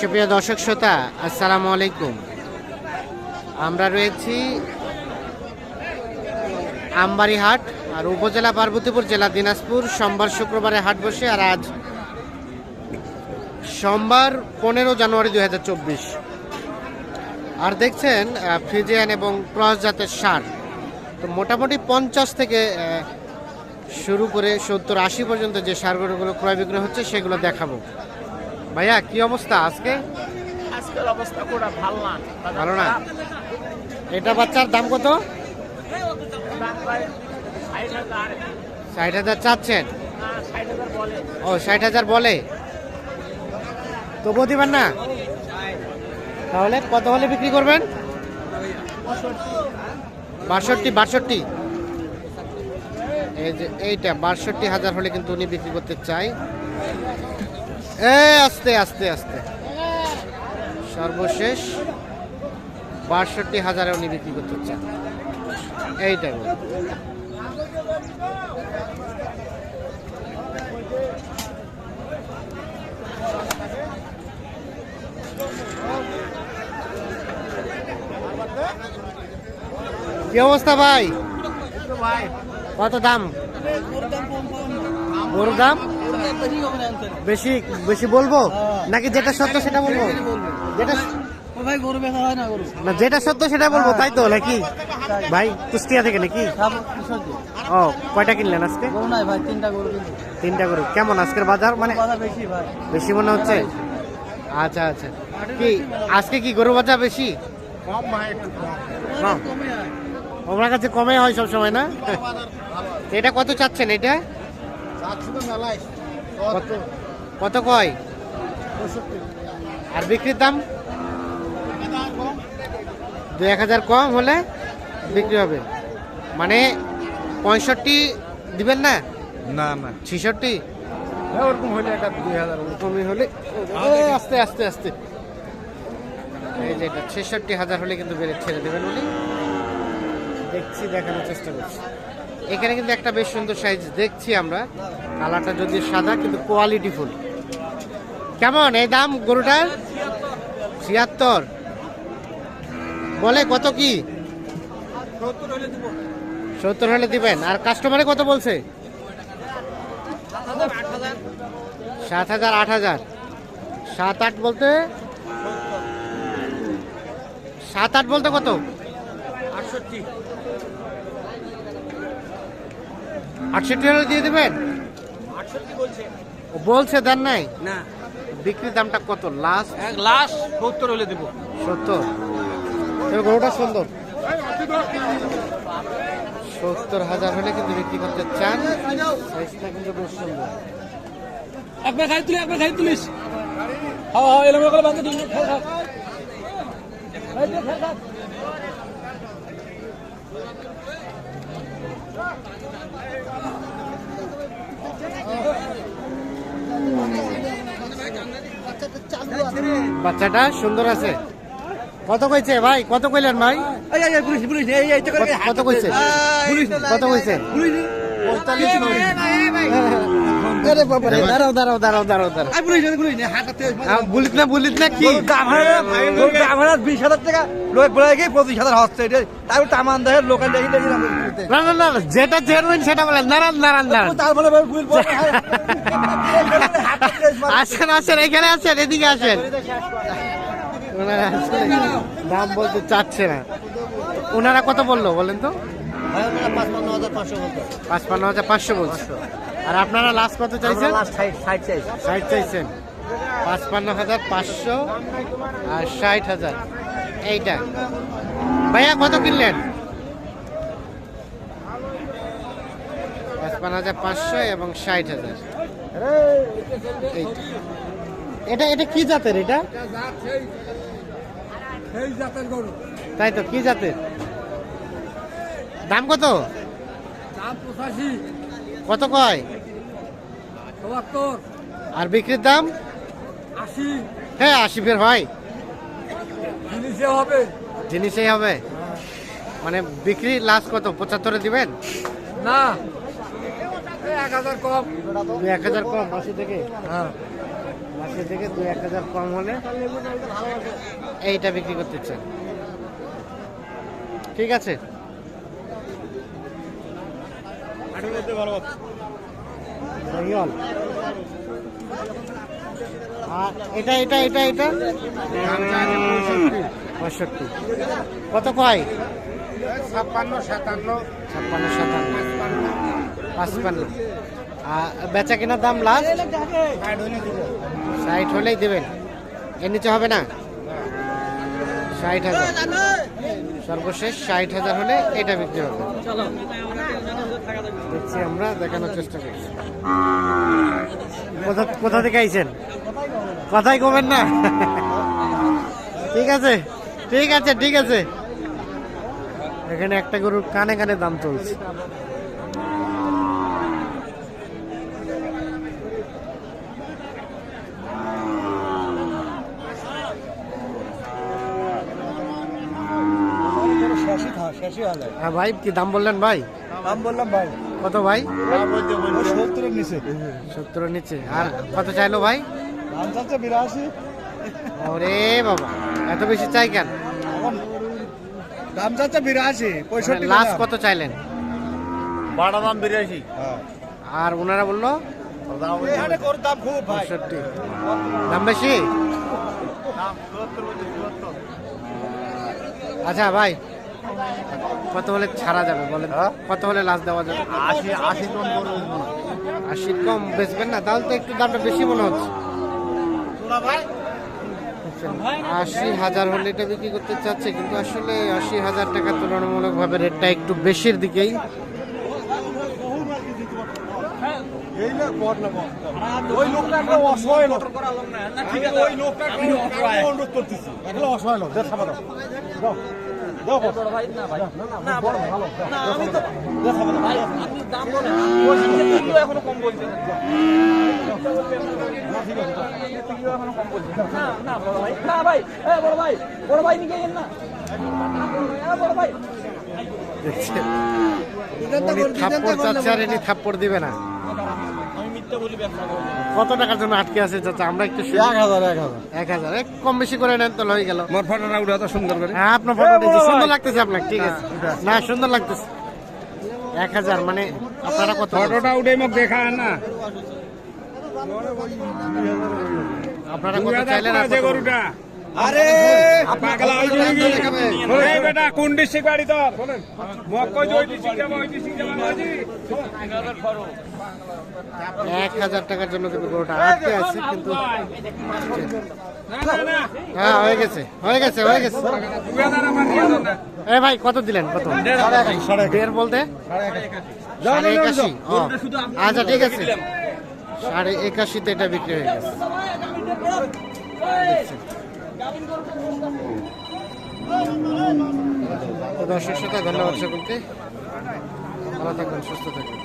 সুপ্রিয় দর্শক শ্রোতা, আসসালামু আলাইকুম। আমরা রয়েছি আমবাড়ি হাট আর উপজেলা পার্বতীপুর জেলা দিনাজপুর। সোমবার শুক্রবারে হাট বসে আর আজ সোমবার পনেরো জানুয়ারি দুই হাজার চব্বিশ। আর দেখছেন ফ্রিজিয়ান এবং ক্রস জাতের সার। তো মোটামুটি পঞ্চাশ থেকে শুরু করে সত্তর আশি পর্যন্ত যে সারগুলোগুলো ক্রয় বিক্রয় হচ্ছে, সেগুলো দেখাবো। ভাইয়া কি অবস্থা আজকে? আজকের অবস্থা পুরো ভালো না। ভালো না? এটা বাচ্চার দাম কত? ষাট হাজার চাচ্ছেন? ও ষাট হাজার বলে। তবুও দিবেন না? তাহলে কত হলে বিক্রি করবেন? বাষট্টি বাষট্টি। এই যে এইটা বাষট্টি হাজার হলে কিন্তু উনি বিক্রি করতে চাই। এ আস্তে আস্তে আস্তে। সর্বশেষ বাষট্টি হাজারে উনি বিক্রি করতে চান। এইটাই। কি অবস্থা ভাই? কত দাম? গরুর দাম? বেশি বেশি বলব? নাকি যেটা সত্য সেটা বলব? যেটা ভাই গরু বেচা হয় না যেটা সত্য সেটা বলব তাই তো নাকি? ভাই কুষ্টিয়া থেকে নাকি? ও কয়টা কিনলেন আজকে? গরু তিনটা গরু কিনছি তিনটা গরু। কেমন আজকের বাজার? মানে বেশি বেশি মনে হচ্ছে? আচ্ছা আচ্ছা। কি আজকে কি গরু বাজার বেশি? কম ভাই একটু কম। কম। ওনার কাছে কমে হয় সব সময় না এটা কত চাচ্ছেন এটা? চাচ্ছি তো মেলায়। কত কত কয়? আর বিক্রির দাম? দু এক হাজার কম হলে বিক্রি হবে। মানে পঁয়ষট্টি দিবেন না? না না। ছিষট্টি? ওরকম হলে একটা দুই হাজার কমই হলে আস্তে আস্তে আস্তে। এই যে এটা ছেষট্টি হাজার হলে কিন্তু বেড়ে ছেড়ে দেবেন উনি। দেখছি দেখানোর চেষ্টা করছি। এখানে কিন্তু একটা বেশ সুন্দর সাইজ দেখছি আমরা। কালারটা যদি সাদা, কিন্তু কোয়ালিটি ফুল। কেমন? এই দাম গরুটার ছিয়াত্তর। বলে কত কি? সত্তর হলে দিবেন। আর কাস্টমারে কত বলছে? সাত হাজার, আট হাজার। সাত আট বলতে? সাত আট বলতে কত? আটষট্টি। আটষট্টি হলে দিয়ে দেবেন? বলছে। ও বলছে দেন নাই? না। বিক্রির দামটা কত? লাস্ট এক লাশ সত্তর হলে দেবো। সত্তর? গরুটা সুন্দর। সত্তর হাজার হলে কিন্তু বিক্রি করতে চান। সাইজটা কিন্তু বেশ সুন্দর। একবার খাই তুলি একবার খাই তুলিস। হ্যাঁ হ্যাঁ। এলাম করে বাঁধে বাচ্চাটা সুন্দর আছে। কত কইছে ভাই? কত কইলেন ভাই? কত- কইছে? কত কইছে? বলিত না বলিত না কি? বিশ হাজার টাকা লোক বলে গিয়ে পঁচিশ হাজার হচ্ছে এটা তারপর তামান দেহের লোকাল দেখি দেখি না। না না না, যেটা জেনুইন সেটা বলেন। নারান নারান নারান তারপরে আসেন আসেন এখানে আসেন এদিকে আসেন। ওনারা দাম বলতে চাচ্ছে না। ওনারা কত বলল বলেন তো? পাঁচপান্ন হাজার পাঁচশো বলছে। আর আপনারা লাস্ট কত চাইছেন? ষাট চাইছি। ষাট চাইছেন। পাঁচপান্ন হাজার পাঁচশো আর ষাট হাজার। এইটা। ভাইয়া কত কিনলেন? পাঁচপান্ন হাজার পাঁচশো এবং ষাট হাজার। এটা এটা কি জাতের এটা? তাই তো, কি জাতের? দাম কত? কত কয়? আর বিক্রির দাম? আশি হ্যাঁ আশি ফের হয়। জিনিসে হবে জিনিসই হবে। মানে বিক্রি লাস্ট কত? পঁচাত্তরে দিবেন? না। এক হাজার কম। দুই এক হাজার কম আশি থেকে? হ্যাঁ। আশি থেকে দুই এক হাজার কম হলে এইটা বিক্রি করতে চান ঠিক আছে? আর এটা এটা এটা এটা? পঁয়ষট্টি। কত কয়? ছাপ্পান্ন সাতান্ন। ছাপ্পান্ন সাতান্ন। পাঁচপান্ন। বেচা কেনার দাম লাস্ট? ষাট হলেই দেবেন। এর নিচে হবে না? ষাট হাজার। সর্বশেষ ষাট হাজার হলে এটা বিক্রি হবে। দেখছি আমরা, দেখানোর চেষ্টা করছি। কোথা থেকে আইছেন? কথাই কমেন না। ঠিক আছে ঠিক আছে ঠিক আছে। এখানে একটা গরুর কানে কানে দাম চলছে। হ্যাঁ ভাই কি দাম বললেন ভাই? দাম বললাম ভাই। কত ভাই? সত্তরের নিচে। সত্তরের নিচে। আর কত চাইলো ভাই? দাম চাচ্ছে বিরাশি। ওরে বাবা এত বেশি চাই কেন? দাম চাচ্ছে বিরাশি পঁয়ষট্টি লাস্ট কত চাইলেন? বাড়া দাম বিরাশি। আর ওনারা বলল? দাম দাম বেশি? আচ্ছা ভাই কত হলে ছাড়া যাবে বলেন? কত হলে লাস্ট দেওয়া যাবে? আশি আশি গরু আশির কম বেচবেন না তাহলে তো একটু দামটা বেশি মনে হচ্ছে। আশি হাজার হলে এটা বিক্রি করতে চাচ্ছে কিন্তু আসলে আশি হাজার টাকা তুলনামূলকভাবে রেটটা একটু বেশির দিকেই। ওই লোকটা একটা অসহায় লোক। থাপ্পড় চাচ্ছে আর এটি থাপ্পড় দিবে না। কত টাকার জন্য আটকে আছে চাচা? আমরা একটু। এক হাজার এক হাজার। এক হাজার। এক কম বেশি করে নেন তো হয়ে গেল। মোর ফটোটা উঠে তো সুন্দর করে। হ্যাঁ আপনার ফটো সুন্দর লাগতেছে আপনার ঠিক আছে। না সুন্দর লাগতেছে। এক হাজার মানে আপনারা কত ফটোটা উঠে মুখ দেখা না। আপনারা কত চাইলেন আর গরুটা। আরে! পাগলা হইছে নাকি এই বেটা কোন ডিস্ট্রিক্ট বাড়ি তোর? মোক কই ডিস্ট্রিক্ট যাব ওই ডিস্ট্রিক্ট যাব বাজি। এক হাজার টাকার জন্য কিন্তু গরুটা আটকে আছে কিন্তু হ্যাঁ হয়ে গেছে হয়ে গেছে হয়ে গেছে। এ ভাই কত দিলেন কত দেড় বলতে? সাড়ে একাশি? আচ্ছা ঠিক আছে। সাড়ে একাশিতে এটা বিক্রি হয়ে গেছে। দর্শক শ্রোতা ধন্যবাদ সকলকে। ভালো থাকবেন সুস্থ থাকবেন।